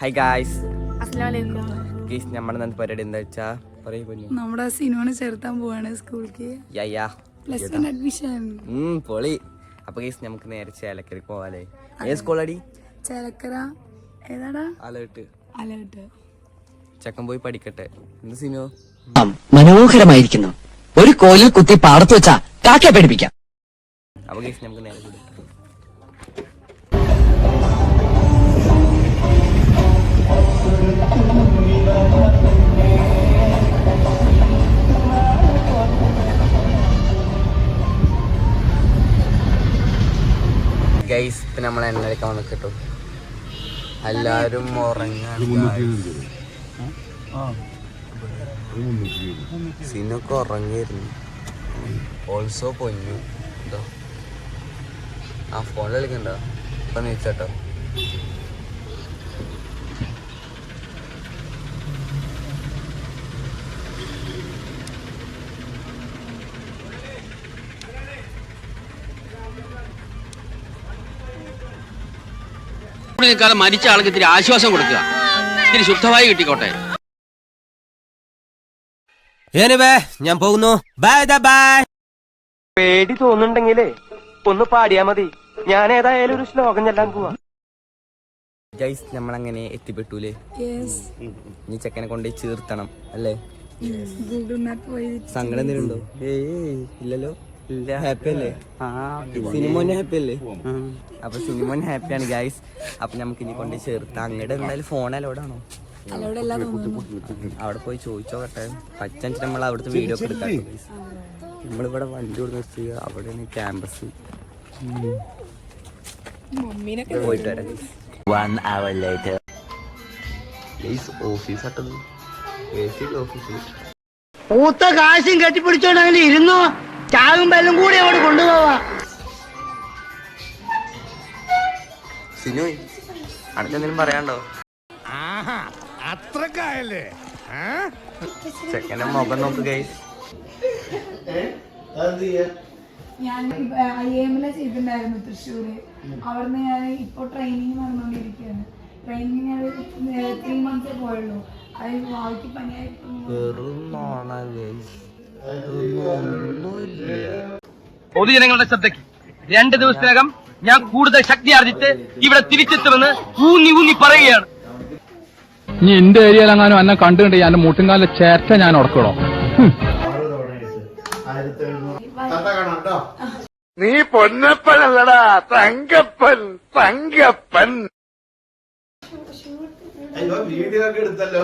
Hi guys ഗീസ് നമ്മുടെ നന്ദി പരിപാടി? എന്താ വെച്ചാ? നമ്മുടെ സിനിമ ചേർത്താൻ പോവാണ് സ്കൂളിലേക്ക്. പ്ലസ് വൺ അഡ്മിഷൻ പൊളി. അപ്പൊ ഗീസ് നമുക്ക് നേരെ ചേലക്കരക്ക് പോവാലേ ഏത് സ്കൂളടി? ചേലക്കര. ഏതാടാ? അലേട്ട്. അലേട്ട്. ചക്കൻ പോയി പഠിക്കട്ടെ. എന്ത് സിനിമ മനോഹരമായിരിക്കുന്നു. ഒരു കോലിൽ കുത്തി പാടത്ത് വെച്ചാ കാക്കയെ പഠിപ്പിക്കാം അപ്പൊ ഗീസ് നമുക്ക് നേരെ വിടും ഗൈസ് എണ്ണ നമ്മൾ എണ്ണയൊക്കെ വന്ന് കിട്ടും. എല്ലാരും ഉറങ്ങാണ് സിനൊക്കെ ഉറങ്ങിയിരുന്നു. ഓൾസോ പൊന്നു. എന്തോ ആ ഫോണിൽ കളിക്കണ്ടോ. ഇപ്പം നീച്ചോട്ടോ. നിൽക്കാതെ മരിച്ച ആൾക്ക് ഇത്തിരി ആശ്വാസം കൊടുക്കുക. ഇത്തിരി ശുദ്ധമായി കിട്ടിക്കോട്ടെ. ഞാൻ പോകുന്നു. ബൈ ബൈ പേടി തോന്നുന്നുണ്ടെങ്കിലേ ഒന്ന് പാടിയാ മതി. ഞാൻ ഏതായാലും ഒരു ശ്ലോകം ചെല്ലാൻ പോവാ. ഗൈസ് നമ്മളങ്ങനെ എത്തിപ്പെട്ടൂലേ? നീ ചെക്കനെ കൊണ്ട് ചേർത്തണം അല്ലേ? സങ്കടം എന്തെങ്കിലും ഉണ്ടോ? ഏയ് ഇല്ലല്ലോ. ഇല്ല ഹാപ്പി അല്ലേ? സിനിമോന് ഹാപ്പി അല്ലേ? അപ്പൊ സിനിമോൻ ഹാപ്പിയാണ് ഗൈസ് അപ്പൊ നമുക്ക് ഇനി കൊണ്ട് ചേർത്ത് അങ്ങോട്ട് എന്തായാലും ഫോൺ അലോഡാണോ അവിടെ പോയി ചോദിച്ചോട്ടെ പച്ചഞ്ച് നമ്മൾ അവിടുത്തെ വീഡിയോ ഒക്കെ എടുക്കാം. നമ്മളിവിടെ വണ്ടി കൊണ്ട് നിർത്തിയ അവിടെ ക്യാമ്പസ് പോയിട്ട് വരാം ഓഫീസ് പൂത്ത കാശും കെട്ടിപ്പിടിച്ചോണ്ട് അങ്ങനെ ഇരുന്നോ? ചാകും ബെല്ലും കൂടി അവിടെ കൊണ്ടുപോവാ. സിനു അടുത്തെന്തെങ്കിലും പറയാണ്ടോ ചെക്കനെ മുഖം നോക്ക് ഗൈസ് ഞാൻ ഐ എമ്മിലെ ചെയ്തിട്ടുണ്ടായിരുന്നു തൃശ്ശൂര്. അവിടുന്ന് ഞാൻ ഇപ്പൊ ട്രെയിനിങ് നടന്നുകൊണ്ടിരിക്കുകയാണ് ട്രെയിനിങ് ഞാൻ ത്രീ മന്ത്സേ പോയുള്ളൂ. അത് വാവിക്ക് പനിയായപ്പോ വെറും പൊതുജനങ്ങളുടെ ശ്രദ്ധയ്ക്ക് രണ്ട് ദിവസത്തിനകം ഞാൻ കൂടുതൽ ശക്തി ആർജിച്ച് ഇവിടെ തിരിച്ചെത്തുമെന്ന് ഊന്നി ഊന്നി പറയുകയാണ്. ഇനി എന്റെ ഏരിയയിലെങ്ങാനും എന്നെ കണ്ടുകൊണ്ട് എന്റെ മുട്ടുംകാലിലെ ചേറ്റ ഞാൻ ഉടക്കണോ നീ പൊന്നപ്പനല്ലടാ തങ്കപ്പൻ തങ്കപ്പൻ. വീഡിയോ ഒക്കെ എടുത്തല്ലോ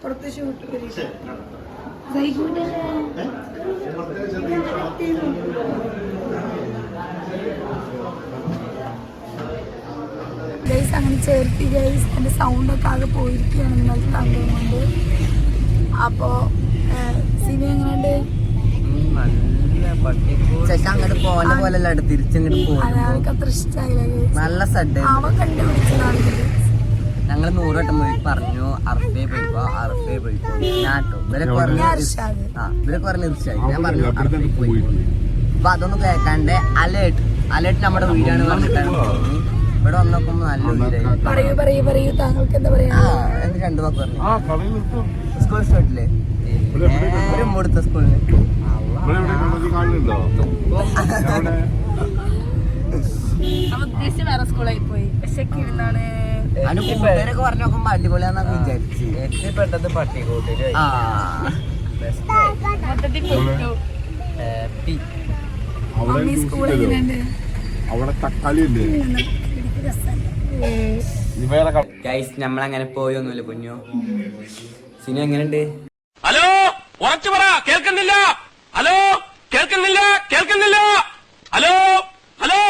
പുറത്ത് ഷൂട്ട് ഗൈസ് അങ്ങനെ ചേർത്തി ഗൈസ് എന്റെ സൗണ്ടൊക്കെ ആകെ പോയിരിക്കുകയാണ് നിങ്ങൾക്ക് തന്നുകൊണ്ട് കൊണ്ട് അപ്പോൾ സിനിമ എങ്ങനെയുണ്ട് അങ്ങോട്ട് പോലെ പോലെ അല്ല തിരിച്ചങ്ങോട്ട് പോകും അയാൾക്ക് അത്ര ഇഷ്ടമായില്ല നല്ല സഡ് അവൻ കണ്ടുപിടിച്ചതാണ് ഇത്. ഞങ്ങൾ നൂറ് വട്ടം പോയി പറഞ്ഞു അർഫേ പോയിക്കോ അർഫേ പോയിക്കോ ഞാൻ പറഞ്ഞു ഞാൻ ആ പറഞ്ഞു തീർച്ചയായും ഞാൻ പറഞ്ഞു അർഫേ പോയിക്കോ അപ്പൊ അതൊന്നും കേൾക്കാണ്ട് അലേർട്ട്. അലേർട്ട് നമ്മുടെ വീടാണ് പറഞ്ഞിട്ടാണ്. ഇവിടെ വന്നപ്പോ നല്ല വീടായി ആ എന്ന് രണ്ടു വാക്ക് പറഞ്ഞു സ്കൂൾ സ്റ്റാർട്ടില്ലേ? ഒരു സ്കൂളിന് ഉദ്ദേശിച്ച വേറെ സ്കൂളായി പോയി. പക്ഷെ ഇരുന്നാണ് പറഞ്ഞു നോക്കുമ്പോ അടിപൊളിയാന്നൊക്കെ വിചാരിച്ചു. പട്ടിക്കൂട്ടിൽ അവിടെ തക്കാളി ഗൈസ് നമ്മളങ്ങനെ പോയൊന്നുമില്ല കുഞ്ഞു. സിനിമ എങ്ങനെയുണ്ട്? ഹലോ ഉറച്ചു പറ കേൾക്കുന്നില്ല. ഹലോ കേൾക്കുന്നില്ല കേൾക്കുന്നില്ല. Hello hello.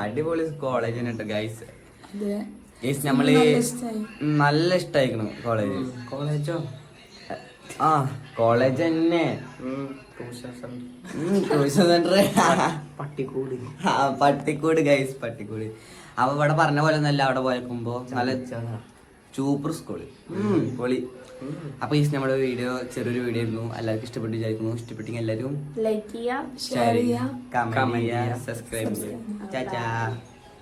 അടിപൊളി കോളേജിനുണ്ട് ഗൈസ് ഗൈസ് നമ്മൾ നല്ല ഇഷ്ടായിക്കണു കോളേജ് കോളേജോ ആ കോളേജ് തന്നെ. ട്യൂഷൻ സെന്റർ പട്ടിക്കൂട്. ആ പട്ടിക്കൂട് ഗൈസ് പട്ടിക്കൂട്. അപ്പൊ ഇവിടെ പറഞ്ഞ പോലെ ഒന്നല്ല അവിടെ പോയക്കുമ്പോ നല്ല സൂപ്പർ സ്കൂൾ പൊളി. അപ്പൊ ഈ നമ്മുടെ വീഡിയോ ചെറിയൊരു വീഡിയോ ആയിരുന്നു. എല്ലാവർക്കും ഇഷ്ടപ്പെട്ടു വിചാരിക്കുന്നു. ഇഷ്ടപ്പെട്ടെങ്കിൽ എല്ലാവരും ലൈക്ക് ചെയ്യാം ഷെയർ ചെയ്യുക കമന്റ് ചെയ്യുക സബ്സ്ക്രൈബ് ചെയ്യുക. ചാച്ചാ